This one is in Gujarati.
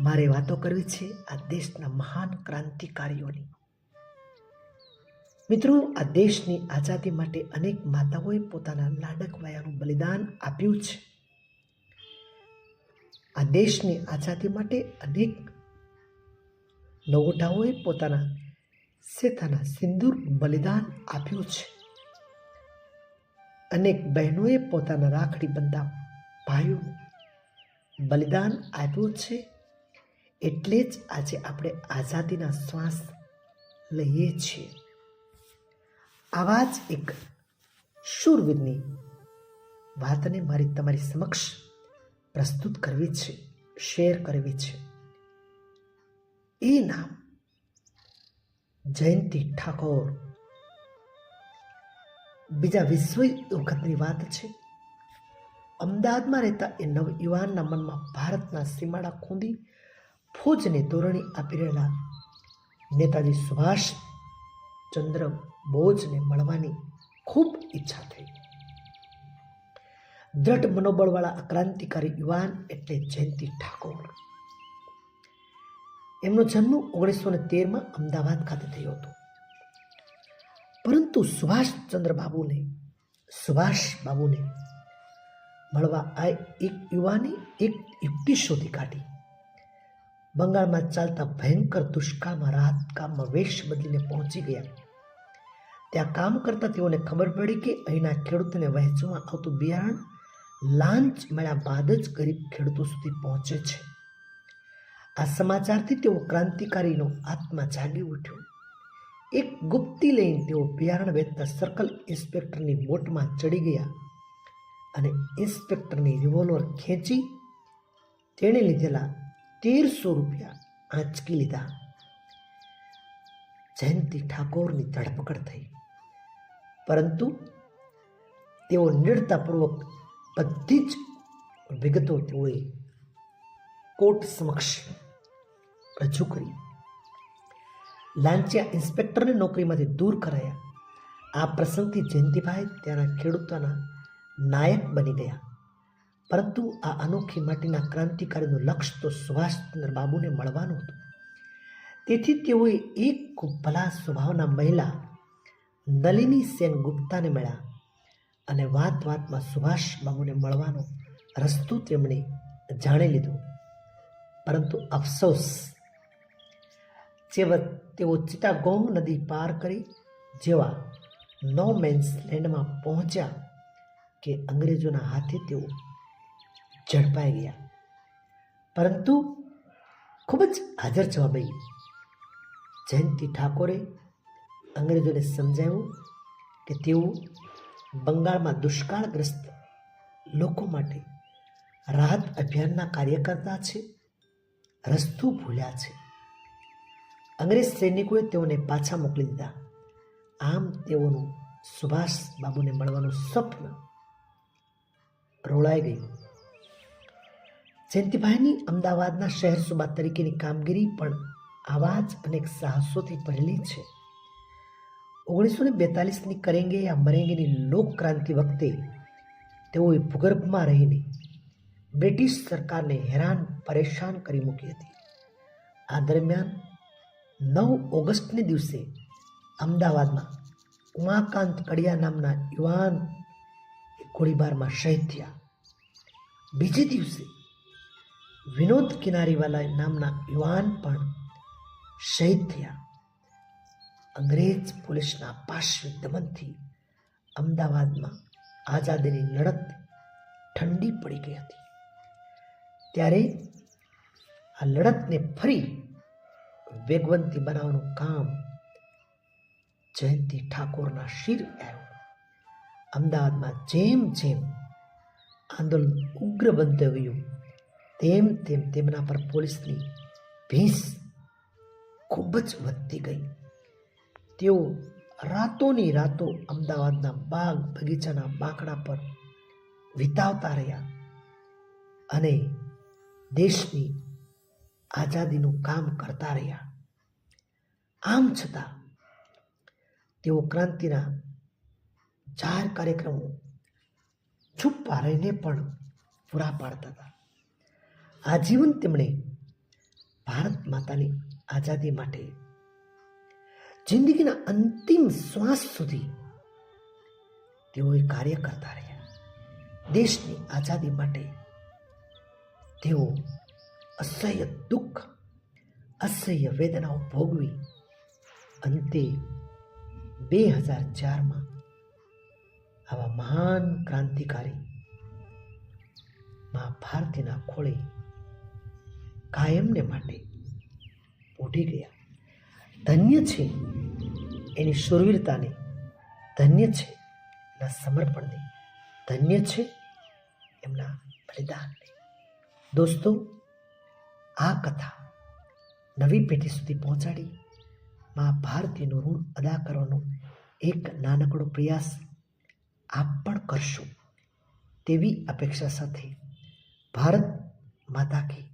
મારે વાતો કરવી છે આ દેશના મહાન ક્રાંતિકારીઓની. મિત્રો, આ દેશની આઝાદી માટે અનેક માતાઓએ પોતાના લાડકવાયાનું બલિદાન આપ્યું છે. આ દેશની આઝાદી માટે અનેક નવોઢાઓએ પોતાના સેતાના સિંદૂર બલિદાન આપ્યું છે. અનેક બહેનોએ પોતાના રાખડી બંધા ભાઈઓનું બલિદાન આપ્યું છે. એટલે જ આજે આપણે આઝાદીના શ્વાસ લઈએ છીએ. આવા જ એક શૂરવીરની વાતને મારી તમારી સમક્ષ પ્રસ્તુત કરવી છે, શેર કરવી છે. એ નામ જયંતિ ઠાકોર. બીજા વિશ્વ વખતની વાત છે. અમદાવાદમાં રહેતા એ નવયુવાનના મનમાં ભારતના સીમાડા ખૂંદી ફોજને તોરણી આપી રહેલા નેતાજી સુભાષ ચંદ્ર બોઝને મળવાની ખૂબ ઈચ્છા થઈ. દ્રઢ મનોબળવાળા આ ક્રાંતિકારી યુવાન એટલે જયંતિ ઠાકોર. એમનો જન્મ ઓગણીસો ને તેરમાં અમદાવાદ ખાતે થયો હતો. પરંતુ સુભાષચંદ્ર બાબુને, સુભાષ બાબુને મળવા આ એક યુવાને એક યુક્તિ શોધી કાઢી. બંગાળમાં ચાલતા ભયંકર દુષ્કાળમાં રાહત કામમાં વેશ બદલીને પહોંચી ગયા. ત્યાં કામ કરતા તેઓને ખબર પડી કે અહીંના ખેડૂતોને વહેંચવામાં આવતું બિયારણ લાંચ મળ્યા બાદ જ ગરીબ ખેડૂતો સુધી પહોંચે છે. આ સમાચારથી તેઓ ક્રાંતિકારીનો આત્મા જાગી ઉઠ્યો. એક ગુપ્તી લઈને તેઓ બિયારણ વેચતા સર્કલ ઇન્સ્પેક્ટરની બોટમાં ચડી ગયા અને ઇન્સ્પેક્ટરની રિવોલ્વર ખેંચી તેણે લીધેલા તેરસો રૂપિયા આંચકી લીધા જયંતિ ઠાકોરની ધરપકડ થઈ પરંતુ તેઓ નિડરતાપૂર્વક બધી જ વિગતો તેઓએ કોર્ટ સમક્ષ રજૂ કરી લાંચિયા ઇન્સ્પેક્ટરને નોકરીમાંથી દૂર કરાયા આ પ્રસંગથી જયંતિભાઈ ત્યાંના ખેડૂતોના નાયક બની ગયા પરંતુ આ અનોખી માટીના ક્રાંતિકારીનું લક્ષ્ય તો સુભાષચંદ્ર બાબુને મળવાનું હતું. તેથી તેઓએ એક ભલા સ્વભાવના મહિલા નલિની સેન ગુપ્તાને મળ્યા અને વાત વાતમાં સુભાષ બાબુને મળવાનો રસ્તો તેમણે જાણી લીધો. પરંતુ અફસોસ, જેવા તેઓ ચિટાગોંગ નદી પાર કરી જેવા નો મેન્સ લેન્ડમાં પહોંચ્યા કે અંગ્રેજોના હાથે તેઓ ઝડપાઈ ગયા. પરંતુ ખૂબ જ હાજર જવાબી જયંતિ ઠાકોરે અંગ્રેજોને સમજાવ્યું કે તેઓ બંગાળમાં દુષ્કાળગ્રસ્ત લોકો માટે રાહત અભિયાનના કાર્યકર્તા છે, રસ્તું ભૂલ્યા છે. અંગ્રેજ સૈનિકોએ તેઓને પાછા મોકલી દીધા. આમ તેઓનું સુભાષ બાબુને મળવાનું સ્વપ્ન રોળાઈ ગયું. જયંતિભાઈની અમદાવાદના શહેર સુબા તરીકેની કામગીરી પણ આવાજ અને સાહસોથી ભરેલી છે. ઓગણીસો ને બેતાલીસની કરેંગે યા મરેંગેની લોકક્રાંતિ વખતે તેઓએ ભૂગર્ભમાં રહીને બ્રિટિશ સરકારને હેરાન, પરેશાન કરી મૂકી હતી. આ દરમિયાન નવ ઓગસ્ટને દિવસે અમદાવાદમાં ઉમાકાંત કડિયા નામના યુવાન ગોળીબારમાં શહીદ થયા. બીજે દિવસે વિનોદ કિનારીવાલા નામના યુવાન પણ શહીદ થયા. અંગ્રેજ પોલીસના પાશ્વ દમનથી અમદાવાદમાં આઝાદીની લડત ઠંડી પડી ગઈ હતી. ત્યારે આ લડતને ફરી વેગવંતી બનાવવાનું કામ જયંતિ ઠાકોરના શિર આવ્યું. અમદાવાદમાં જેમ જેમ આંદોલન ઉગ્ર બનતું ગયું તેમ તેમ તેમના પર પોલીસની ભીંસ ખૂબ જ વધતી ગઈ. તેઓ રાતોની રાતો અમદાવાદના બાગ બગીચાના બાંકડા પર વિતાવતા રહ્યા અને દેશની આઝાદીનું કામ કરતા રહ્યા. આમ છતાં તેઓ ક્રાંતિના જાહેર કાર્યક્રમો છુપ્પા રહીને પણ પૂરા પાડતા હતા. આજીવન તેમણે ભારત માતાની આઝાદી માટે જિંદગીના અંતિમ શ્વાસ સુધી તેઓએ કાર્ય કરતા રહ્યા. દેશની આઝાદી માટે તેઓ અસહ્ય દુઃખ, અસહ્ય વેદનાઓ ભોગવી અંતે બે હજાર ચારમાં આવા મહાન ક્રાંતિકારી મા ભારતીના ખોળે કાયમને માટે ઉઠી ગયા. ધન્ય છે. એની શૂરવીરતાને ધન્ય છે. એના સમર્પણને ધન્ય છે. એમના બલિદાનને. દોસ્તો, આ કથા નવી પેઢી સુધી પહોંચાડી. મા ભારતીનું ઋણ અદા કરવાનો એક નાનકડો પ્રયાસ આપ પણ કરશો તેવી અપેક્ષા સાથે ભારત માતા કી